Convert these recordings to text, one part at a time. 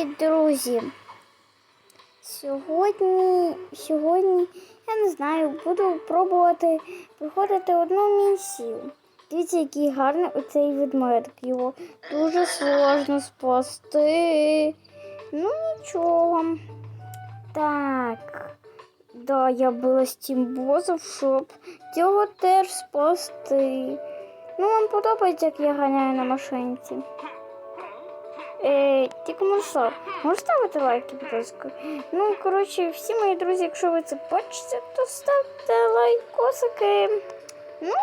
Привіт, друзі! Сьогодні, сьогодні, я не знаю, буду пробувати проходити одну місію. Дивіться, який гарний оцей ведмедик. Його дуже сложно спасти. Ну нічого. Так. Да, я була з тим босом, щоб цього теж спасти. Ну, вам подобається, як я ганяю на машинці. Е, тільки можна, можна ставити лайки, будь ласка. Ну, коротше, всі мої друзі, якщо ви це бачите, то ставте лайкосики. Ну,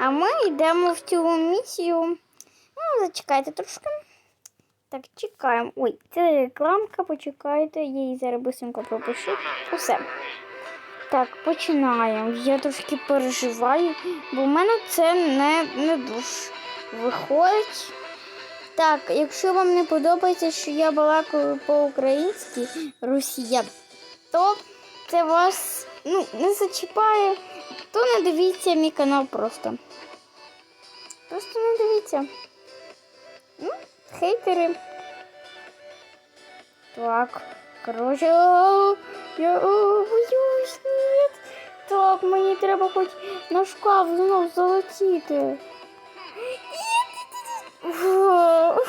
а ми йдемо в цю місію. Ну, зачекайте трошки. Так, чекаємо. Ой, це рекламка, почекайте, я її зараз быстренько пропишу. Усе. Так, починаємо. Я трошки переживаю, бо в мене це не, не дуже виходить. Так, якщо вам не подобається, що я балакаю по-українськи росіян, то це вас ну, не зачіпає, то не дивіться мій канал просто. Просто не дивіться. Ну, хейтери. Так, коротше, я боюсь, ні. Так, мені треба хоч на шкаф знов залетіти.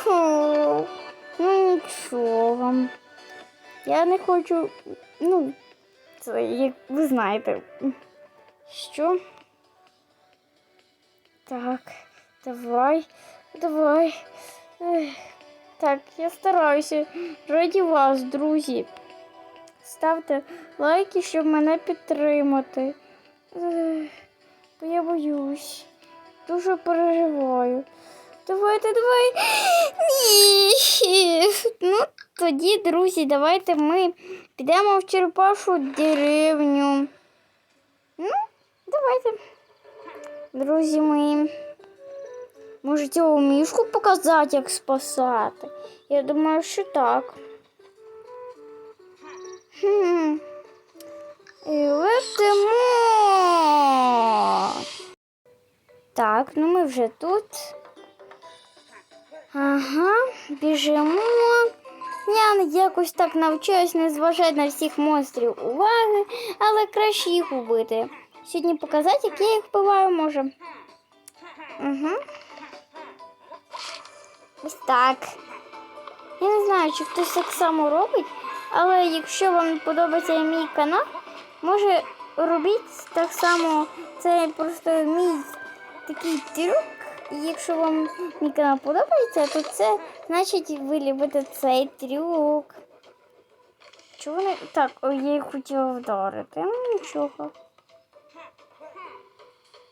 Фу. Ну нічого. Я не хочу, ну, це як ви знаєте. Що? Так, давай, давай. Ех. Так, я стараюся. Раді вас, друзі. Ставте лайки, щоб мене підтримати. Ех, я боюсь. Дуже переживаю. Давайте, давай. Ні. Ну, тоді, друзі, давайте ми підемо в черепашу деревню. Ну, давайте. Друзі мої. Може, цього мішку показати, як спасати? Я думаю, що так. Хм. І летимо. Так, ну ми вже тут. Ага, біжимо. Я якось так навчаюсь не зважати на всіх монстрів уваги, але краще їх убити. Сьогодні показати, як я їх вбиваю, може. Угу. Ось так. Я не знаю, чи хтось так само робить, але якщо вам подобається мій канал, може робіть так само. Це просто мій такий трюк. Якщо вам мій канал подобається, то це значить ви любите цей трюк. Чого вони... Так, ой, я їх хотіла вдарити. Ну нічого.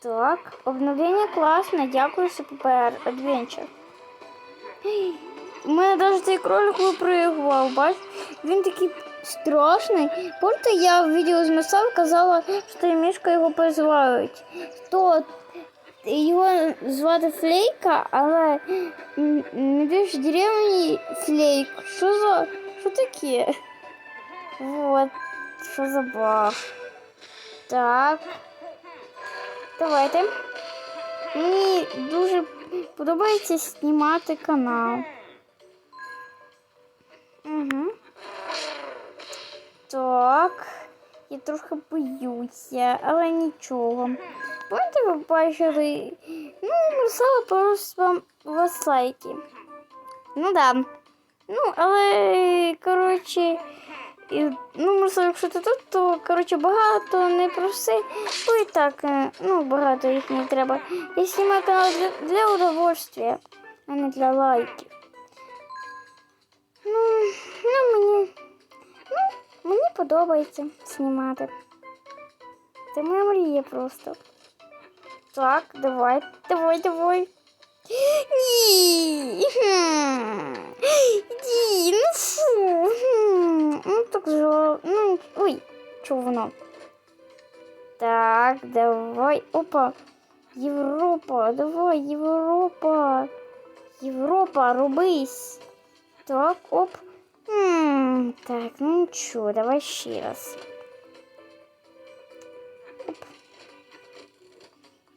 Так, обновлення класне. Дякую, Super Adventure. У мене навіть цей кролик випригував, бач? Він такий страшний. Просто я в відео з Масав казала, що мішка його позивають. То його звати Флейка, але не більш деревні Флейк. Що за. Що таке? Вот. Що за баг. Так. Давайте. Мені дуже подобається знімати канал. Угу. Так. Я трохи боюся, але нічого. Помните, ви? Ну, Марсела просто вам вас лайки. Ну да. Ну, але, коротше, і, ну, Марсел, якщо ти тут, то коротше багато не проси, бо і так, е, ну, багато їх не треба. Я знімаю канал для, для удовольствия, а не для лайків. Ну, ну мені, ну, мені подобається знімати. Це моя мрія просто. Так, давай, давай, давай. Ні. Хм. Ді, ну фу. Хм. Ну так жал. Ну, ой, чого воно? Так, давай. Опа. Європа, давай, Європа. Європа, рубись. Так, оп. М, Так, ну нічого, давай ще раз.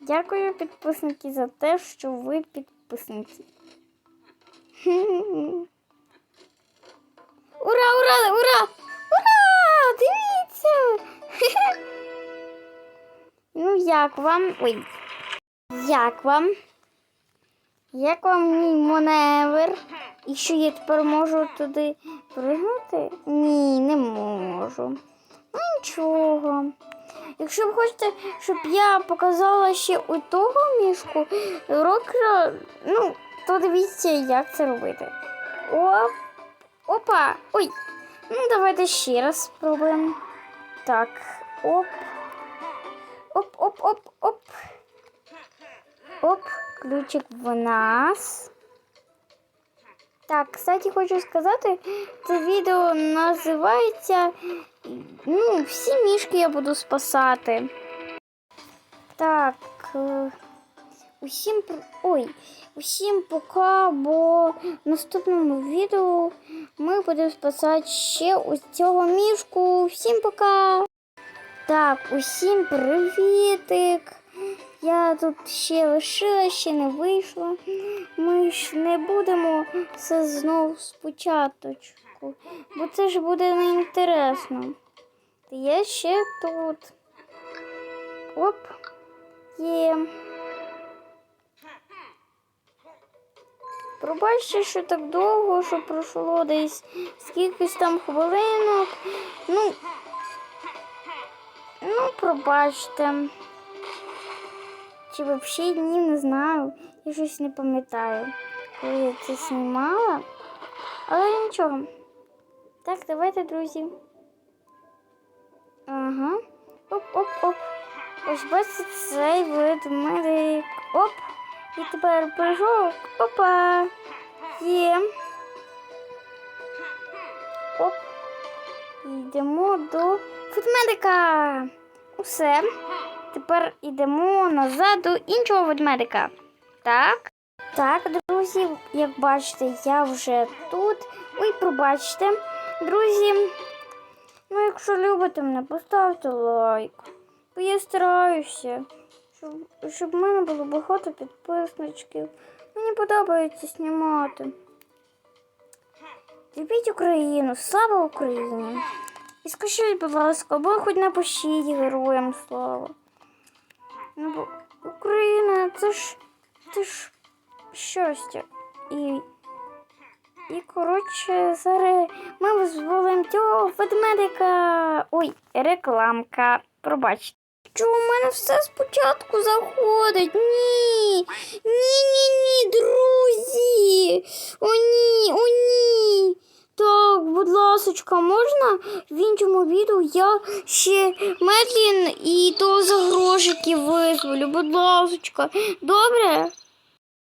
Дякую, підписники, за те, що ви підписники. Ура, ура, ура! Ура! Дивіться! ну, як вам... Ой! Як вам? Як вам мій маневр? І що я тепер можу туди пригнути? Ні, не можу. Ну нічого. Якщо ви хочете, щоб я показала ще у того мішку рокера, ну, то дивіться, як це робити. Оп. Опа! Ой! Ну, давайте ще раз спробуємо. Так, оп. Оп, оп, оп, оп. Оп, ключик в нас. Так, кстати, хочу сказати, це відео називається Ну, всі мішки я буду спасати. Так. е, Усім ой, усім пока, бо в наступному відео ми будемо спасати ще ось цього мішку. Всім пока! Так, усім привітик! Я тут ще лишила, ще не вийшла. Ми ж не будемо все знов спочатку, бо це ж буде неінтересно. Я ще тут. Оп, є. Пробачте, що так довго, що пройшло десь скількись там хвилинок. Ну, ну, пробачте. Чи взагалі ні, не знаю. Я щось не пам'ятаю, коли я це знімала. Але нічого. Так, давайте, друзі. Ага. Оп-оп-оп. Ось бачите цей ведмедик. Оп. І тепер прыжок. Опа. Є. Оп. Йдемо до ведмедика. Усе. Тепер йдемо назад до іншого ведмедика. Так. Так, друзі, як бачите, я вже тут. Ой, пробачте. Друзі, ну якщо любите мене, поставте лайк. Бо я стараюся, щоб, щоб в мене було багато підписничків. Мені подобається знімати. Любіть Україну, слава Україні! І скажіть, будь ласка, або хоч напишіть героям слава. Ну, бо Україна це ж це ж щастя. І, і коротше, зараз ми визволимо цього ведмедика. Ой, рекламка. Пробачте. Що у мене все спочатку заходить? Ні. Ні, ні, ні, друзі. О, ні, о, ні. Так, будь ласочка, можна в іншому відео я ще Медлін і то за грошики визволю, будь ласочка. Добре?